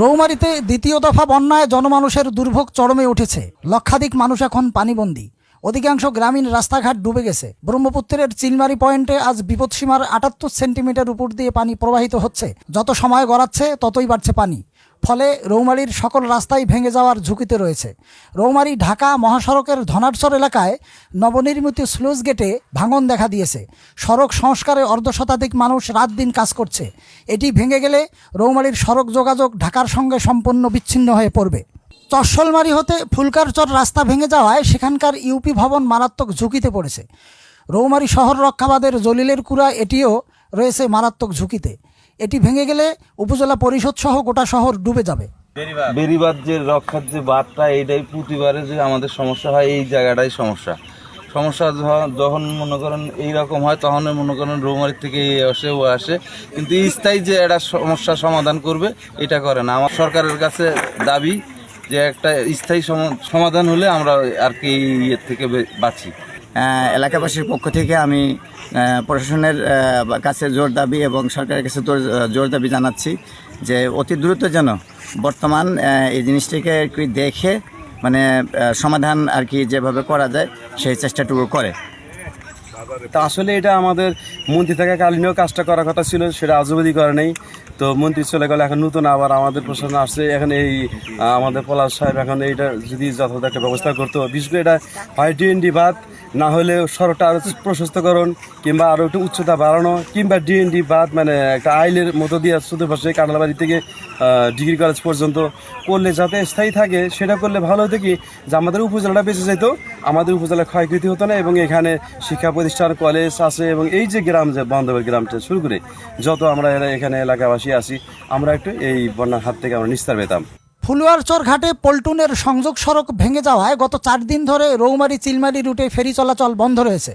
রৌমারিতে দ্বিতীয় দফা বন্যায় জনমানুষের দুর্ভোগ চরমে উঠেছে। লক্ষাধিক মানুষ এখন পানিবন্দী। অধিকাংশ গ্রামীণ রাস্তাঘাট ডুবে গেছে। ব্রহ্মপুত্রের চিলমারি পয়েন্টে আজ বিপদসীমার আটাত্তর সেন্টিমিটার উপর দিয়ে পানি প্রবাহিত হচ্ছে। যত সময় গড়াচ্ছে, ততই বাড়ছে পানি। ফলে রৌমারির সকল রাস্তাই ভেঙে যাওয়ার ঝুঁকিতে রয়েছে। রৌমারি, ঢাকা মহাসড়কের ধনাটসর এলাকায় নবনির্মিত স্লুজ গেটে ভাঙন দেখা দিয়েছে। সড়ক সংস্কারে অর্ধশতাধিক মানুষ রাত দিন কাজ করছে। এটি ভেঙে গেলে রৌমারির সড়ক যোগাযোগ ঢাকার সঙ্গে সম্পূর্ণ বিচ্ছিন্ন হয়ে পড়বে। চশলমারি হতে ফুলকারচর রাস্তা ভেঙে যাওয়ায় সেখানকার ইউপি ভবন মারাত্মক ঝুঁকিতে পড়েছে। রৌমারী শহর রক্ষাবাদের জলিলের কুড়া এটিও রয়েছে মারাত্মক ঝুঁকিতে। এটি ভেঙে গেলে উপজেলা পরিষদ সহ গোটা শহর ডুবে যাবে। বেরিবাদ যে রক্ষার যে বাদটা এইটাই প্রতিবারে যে আমাদের সমস্যা হয় এই জায়গাটাই সমস্যা। সমস্যা যখন- যখন মনে করেন এইরকম হয় তখন মনে করেন রৌমারি থেকে এ আসে ও আসে। কিন্তু স্থায়ী যে একটা সমস্যা সমাধান করবে এটা করে না। আমার সরকারের কাছে দাবি যে একটা স্থায়ী সম- সমাধান হলে আমরা আর কি এই ইয়ের থেকে বাঁচি। এলাকাবাসীর পক্ষ থেকে আমি প্রশাসনের কাছে জোর দাবি এবং সরকারের কাছে জোর- দাবি জানাচ্ছি যে অতি দ্রুত যেন বর্তমান এই জিনিসটিকে কি দেখে মানে সমাধান আর কি যেভাবে করা যায়, সেই চেষ্টাটুকু করে। তা আসলে এটা আমাদের মন্ত্রী থাকাকালীনও কাজটা করার কথা ছিল, সেটা আজবদি করে নেই। তো মন্ত্রী চলে গেলে, এখন নতুন আবার আমাদের প্রশাসন আসছে, এখন এই আমাদের পলাশ সাহেব এখন এইটা যদি যথাযথ একটা ব্যবস্থা করতো। বিশেষ করে এটা ডিএনডি বাদ না হলে সড়কটা আরও প্রশস্তকরণ কিংবা আরও একটু উচ্চতা বাড়ানো কিংবা ডিএনডি বাদ মানে একটা আইলের মতো দিয়ে শুধু চতুর্পাশে কাঁঠালবাড়ি থেকে ডিগ্রি কলেজ পর্যন্ত করলে যাতে স্থায়ী থাকে, সেটা করলে ভালো হতো কি? যে আমাদের উপজেলাটা বেঁচে যেত, আমাদের উপজেলা ক্ষয়ক্ষতি হতো না এবং এখানে শিক্ষা প্রতিষ্ঠান কলেজ আছে এবং এই যে গ্রাম যে, বান্ধবের গ্রামটা শুরু করে, যত আমরা এখানে এলাকাবাসী আছি, আমরা একটু এই বন্যার হাত থেকে আমরা নিস্তার পেতাম। ফুলুয়ারচর ঘাটে পল্টুনের সংযোগ সড়ক ভেঙে যাওয়ায় গত চার দিন ধরে রৌমারি, চিলমারি রুটে ফেরি চলাচল বন্ধ রয়েছে।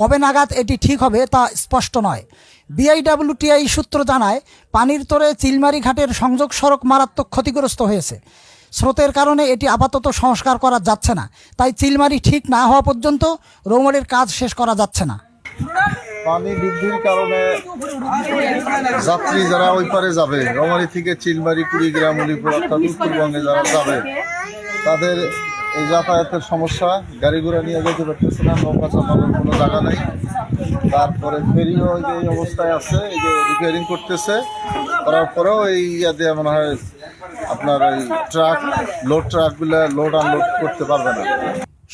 কবে নাগাদ এটি ঠিক হবে তা স্পষ্ট নয়। বিআইডব্লিউটিআই সূত্র জানায়, পানির তোরে চিলমারি ঘাটের সংযোগ সড়ক মারাত্মক ক্ষতিগ্রস্ত হয়েছে। স্রোতের কারণে এটি আপাতত সংস্কার করা যাচ্ছে না। তাই চিলমারি ঠিক না হওয়া পর্যন্ত রৌমারির কাজ শেষ করা যাচ্ছে না। পানি বৃদ্ধির কারণে যাত্রী যারা ওই পারে যাবে, রমারি থেকে চিলমারি, কুড়িগ্রাম উলিপুর উত্তরবঙ্গে যারা যাবে, তাদের এই যাতায়াতের সমস্যা, গাড়ি ঘোড়া নিয়ে যেতে পারতেছে না, নৌকা চালানোর কোনো জায়গা নেই। তারপরে ফেরিও যে এই অবস্থায় আছে, এই যে রিপেয়ারিং করতেছে, করার পরেও এই ইয়া দিয়ে মনে হয় আপনার ওই ট্রাক লোড ট্রাকগুলো লোড আনলোড করতে পারবে না।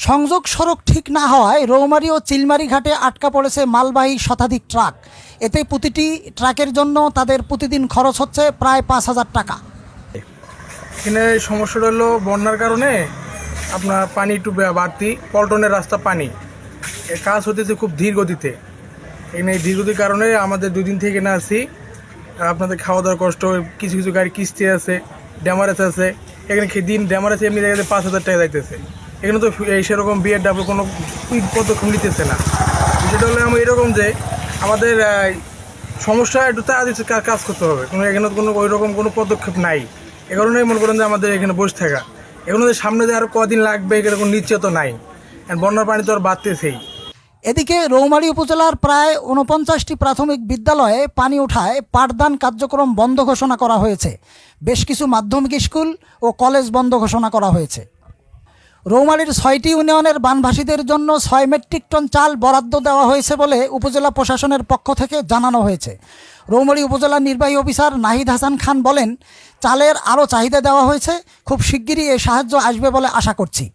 সংযোগ সড়ক ঠিক না হওয়ায় রৌমারি ও চিলমারি ঘাটে আটকা পড়েছে মালবাহী শতাধিক ট্রাক। এতে প্রতিটি ট্রাকের জন্য তাদের প্রতিদিন খরচ হচ্ছে প্রায় পাঁচ হাজার টাকা। এখানে সমস্যাটা হলো বন্যার কারণে আপনার পানি একটু বাড়তি, পল্টনের রাস্তা পানি। এর কাজ হতেছে খুব ধীর গতিতে। এখানে এই ধীর গতির কারণে আমাদের দুদিন থেকে না আসি। আপনাদের খাওয়া দাওয়ার কষ্ট, কিছু কিছু গাড়ি কিস্তি আছে, ড্যামারেজ আছে। এখানে দিন ড্যামারেজ এমনি জায়গাতে পাঁচ হাজার টাকা যাইতেছে। এখানে তো সেরকম বিয়ের ডাবল কোনো পদক্ষেপ নিতেছে না। বিষয়টা হলো আমি এরকম যে আমাদের সমস্যা একটু তাড়াতাড়ি কাজ করতে হবে। কোনো এখানে কোনো ওই রকম কোনো পদক্ষেপ নাই। এ কারণেই মনে করেন যে আমাদের এখানে বসে থাকা। যে সামনে যে আরও কদিন লাগবে কোনো নিশ্চয় তো নাই বন্যার পানি তো আর বাড়তেছেই। এদিকে রৌমারী উপজেলার প্রায় উনপঞ্চাশটি প্রাথমিক বিদ্যালয়ে পানি ওঠায় পাঠদান কার্যক্রম বন্ধ ঘোষণা করা হয়েছে। বেশ কিছু মাধ্যমিক স্কুল ও কলেজ বন্ধ ঘোষণা করা হয়েছে। রৌমারীর ছয়টি ইউনিয়নের বানভাসীদের জন্য ছয় মেট্রিক টন চাল বরাদ্দ দেওয়া হয়েছে বলে উপজেলা প্রশাসনের পক্ষ থেকে জানানো হয়েছে। রৌমারী উপজেলা নির্বাহী অফিসার নাহিদ হাসান খান বলেন, চালের আরও চাহিদা দেওয়া হয়েছে, খুব শিগগিরই এ সাহায্য আসবে বলে আশা করছি।